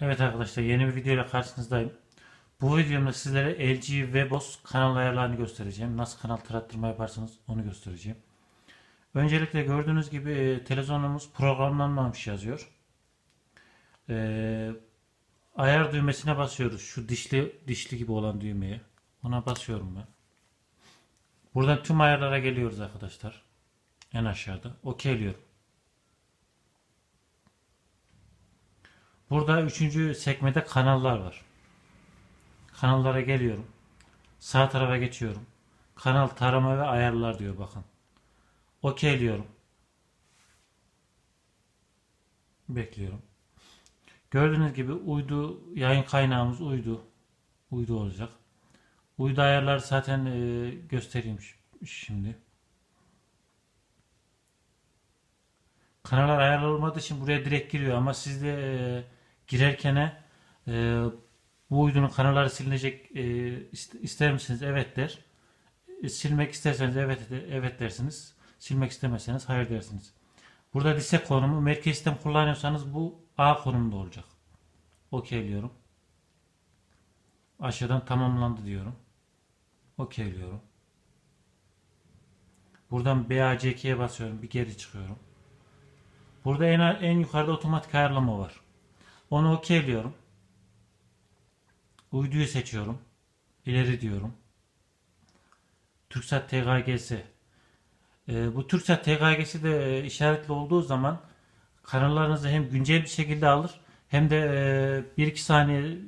Evet arkadaşlar yeni bir video ile karşınızdayım. Bu videomda sizlere LG Webos kanal ayarlarını göstereceğim. Nasıl kanal tarattırma yaparsınız onu göstereceğim. Öncelikle gördüğünüz gibi e, telefonumuz programlanmamış yazıyor. E, ayar düğmesine basıyoruz. Şu dişli dişli gibi olan düğmeye. Ona basıyorum ben. Buradan tüm ayarlara geliyoruz arkadaşlar. En aşağıda. Okeyliyorum. Burada üçüncü sekmede kanallar var. Kanallara geliyorum. Sağ tarafa geçiyorum. Kanal tarama ve ayarlar diyor bakın. Okeyliyorum. Bekliyorum. Gördüğünüz gibi uydu yayın kaynağımız uydu. Uydu olacak. Uydu ayarları zaten e, göstereyim şimdi. Kanallar ayarlı olmadığı için buraya direkt giriyor ama siz de e, girerken e, bu uydunun kanalları silinecek e, ist- ister misiniz? Evet der. E, silmek isterseniz evet evet dersiniz. Silmek istemezseniz hayır dersiniz. Burada lise konumu merkez sistem kullanıyorsanız bu A konumunda olacak. Okeyliyorum. Aşağıdan tamamlandı diyorum. Okeyliyorum. Buradan BACK'ye basıyorum. Bir geri çıkıyorum. Burada en, en yukarıda otomatik ayarlama var. Onu okeyliyorum. Uyduyu seçiyorum. İleri diyorum. TürkSat TKGS. Ee, bu TürkSat TKGS de e, işaretli olduğu zaman kanallarınızı hem güncel bir şekilde alır hem de 1-2 saniye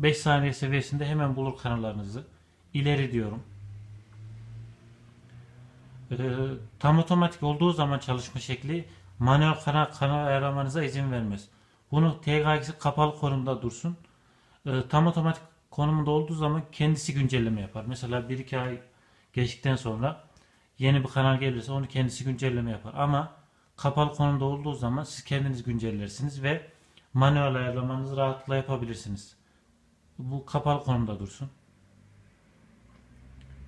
3-5 saniye seviyesinde hemen bulur kanallarınızı. İleri diyorum. Ee, tam otomatik olduğu zaman çalışma şekli manuel kanal, kanal ayarlamanıza izin vermez. Bunu TKX kapalı konumda dursun. Ee, tam otomatik konumunda olduğu zaman kendisi güncelleme yapar. Mesela 1-2 ay geçtikten sonra yeni bir kanal gelirse onu kendisi güncelleme yapar. Ama kapalı konumda olduğu zaman siz kendiniz güncellersiniz ve manuel ayarlamanızı rahatlıkla yapabilirsiniz. Bu kapalı konumda dursun.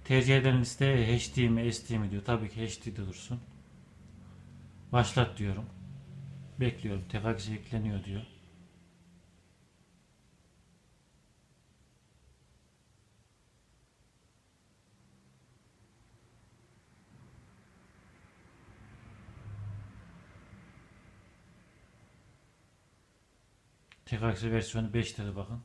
Tercih eden liste HD mi SD mi diyor. Tabii ki HD'de dursun. Başlat diyorum. Bekliyorum. TKX ekleniyor diyor. TKX versiyonu 5'te de bakın.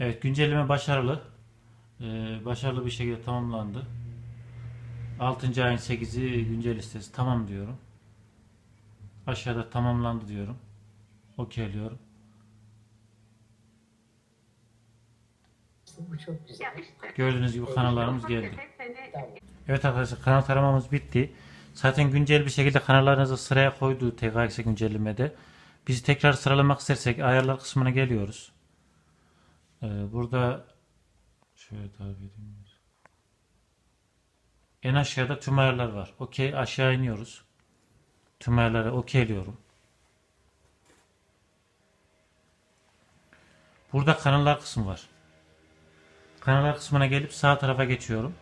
Evet güncelleme başarılı. Ee, başarılı bir şekilde tamamlandı. 6. ayın 8'i güncel listesi tamam diyorum. Aşağıda tamamlandı diyorum. Okeyliyorum. Bu çok güzel. Gördüğünüz gibi kanallarımız geldi. Evet arkadaşlar kanal taramamız bitti. Zaten güncel bir şekilde kanallarınızı sıraya koydu TKX güncellemede. Biz tekrar sıralamak istersek ayarlar kısmına geliyoruz. Ee, burada şöyle tabi edeyim. En aşağıda tüm ayarlar var. Okey aşağı iniyoruz. Tüm ayarları okeyliyorum. Burada kanallar kısmı var. Kanallar kısmına gelip sağ tarafa geçiyorum.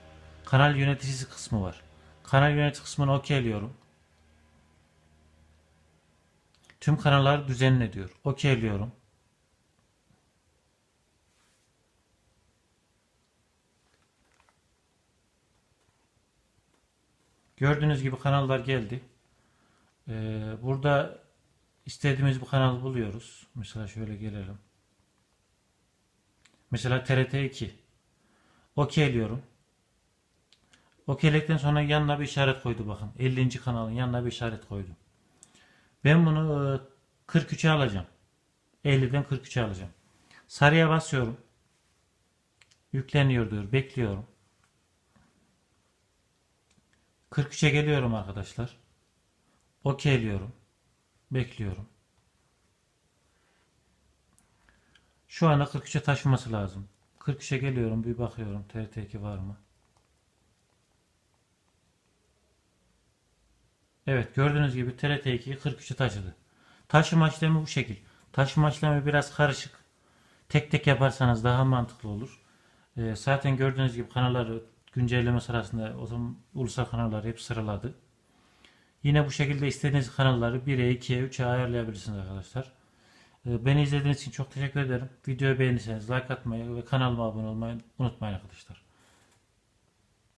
Kanal yöneticisi kısmı var. Kanal yönetici kısmını okeyliyorum. Tüm kanallar düzenle diyor. Okeyliyorum. Gördüğünüz gibi kanallar geldi. Ee, burada istediğimiz bir kanalı buluyoruz. Mesela şöyle gelelim. Mesela TRT 2. Okeyliyorum. Okeyledikten sonra yanına bir işaret koydu bakın. 50. kanalın yanına bir işaret koydu. Ben bunu e, 43'e alacağım. 50'den 43'e alacağım. Sarıya basıyorum. Yükleniyor diyor. Bekliyorum. 43'e geliyorum arkadaşlar. Okeyliyorum. Bekliyorum. Şu anda 43'e taşıması lazım. 43'e geliyorum. Bir bakıyorum. TRT2 var mı? Evet gördüğünüz gibi TRT2'yi 43'e taşıdı. Taşıma işlemi bu şekil. Taşıma işlemi biraz karışık. Tek tek yaparsanız daha mantıklı olur. Ee, zaten gördüğünüz gibi kanalları güncelleme sırasında o zaman ulusal kanalları hep sıraladı. Yine bu şekilde istediğiniz kanalları 1'e, 2'ye, 3'e ayarlayabilirsiniz arkadaşlar. Ee, Beni izlediğiniz için çok teşekkür ederim. Videoyu beğenirseniz like atmayı ve kanalıma abone olmayı unutmayın arkadaşlar.